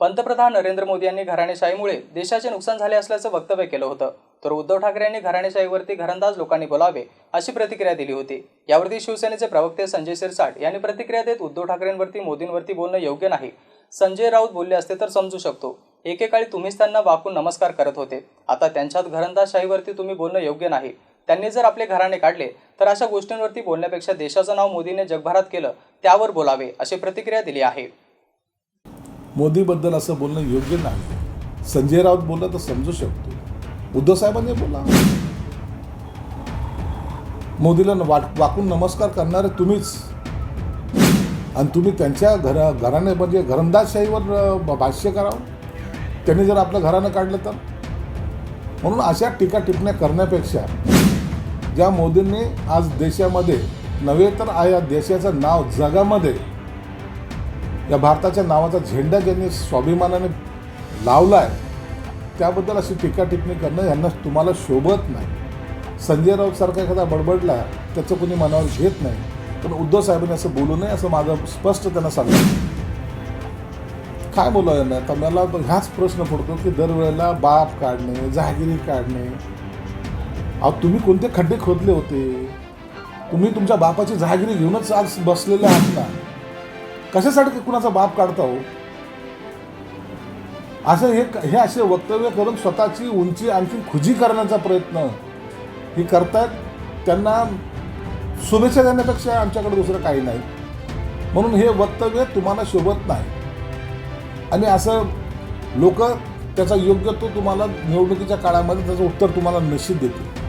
पंतप्रधान नरेंद्र मोदी यांनी घराणेशाहीमुळे देशाचे नुकसान झाले असल्याचं वक्तव्य केलं होतं. तर उद्धव ठाकरे यांनी घराणेशाहीवरती घरंदाज लोकांनी बोलावे अशी प्रतिक्रिया दिली होती. यावरती शिवसेनेचे प्रवक्ते संजय सिरसाट यांनी प्रतिक्रिया देत उद्धव ठाकरेंवरती मोदींवरती बोलणं योग्य नाही. संजय राऊत बोलले असते तर समजू शकतो. एकेकाळी तुम्हीच त्यांना वाकून नमस्कार करत होते. आता त्यांच्यात घरंदाजशाहीवरती तुम्ही बोलणं योग्य नाही. त्यांनी जर आपले घराणे काढले तर अशा गोष्टींवरती बोलण्यापेक्षा देशाचं नाव मोदीने जगभरात केलं त्यावर बोलावे अशी प्रतिक्रिया दिली आहे. मोदीबद्दल असं बोलणं योग्य नाही. संजय राऊत बोलला तर समजू शकतो. उद्धव साहेबांनी बोला. मोदीला वाट वाकून नमस्कार करणारे तुम्हीच. आणि तुम्ही त्यांच्या घरा घराने म्हणजे घरंदाजशाहीवर भाष्य करावं. त्यांनी जर आपलं घरानं काढलं तर? म्हणून अशा टीका टिप्पण्या करण्यापेक्षा ज्या मोदींनी आज देशामध्ये नव्हे तर आया या देशाचं नाव जगामध्ये या भारताच्या नावाचा झेंडा ज्यांनी स्वाभिमानाने लावला आहे त्याबद्दल अशी टीका टिप्पणी करणं यांना तुम्हाला शोभत नाही. संजय राऊत सारखा एखादा बडबडला त्याचं कोणी मनावर घेत नाही. पण उद्धव साहेबांनी असं बोलू नये असं माझं स्पष्ट त्यांना सांगितलं काय बोलावं यांना? तर मला हाच ह्याच प्रश्न पडतो की दरवेळेला बाप काढणे जहागिरी काढणे. अहो तुम्ही कोणते खड्डे खोदले होते? तुम्ही तुमच्या बापाची जहागिरी घेऊनच आज बसलेले आहात ना? कशासाठी कुणाचा बाप काढता हो? असं हे हे असे वक्तव्य करून स्वतःची उंची आणखी खुजी करण्याचा प्रयत्न हे करतात त्यांना शुभेच्छा देण्यापेक्षा आमच्याकडे दुसरं काही नाही. म्हणून हे वक्तव्य तुम्हाला शोभत नाही. आणि असं लोक त्याचा योग्य तो तुम्हाला निवडणुकीच्या काळामध्ये त्याचं उत्तर तुम्हाला निश्चित देतील.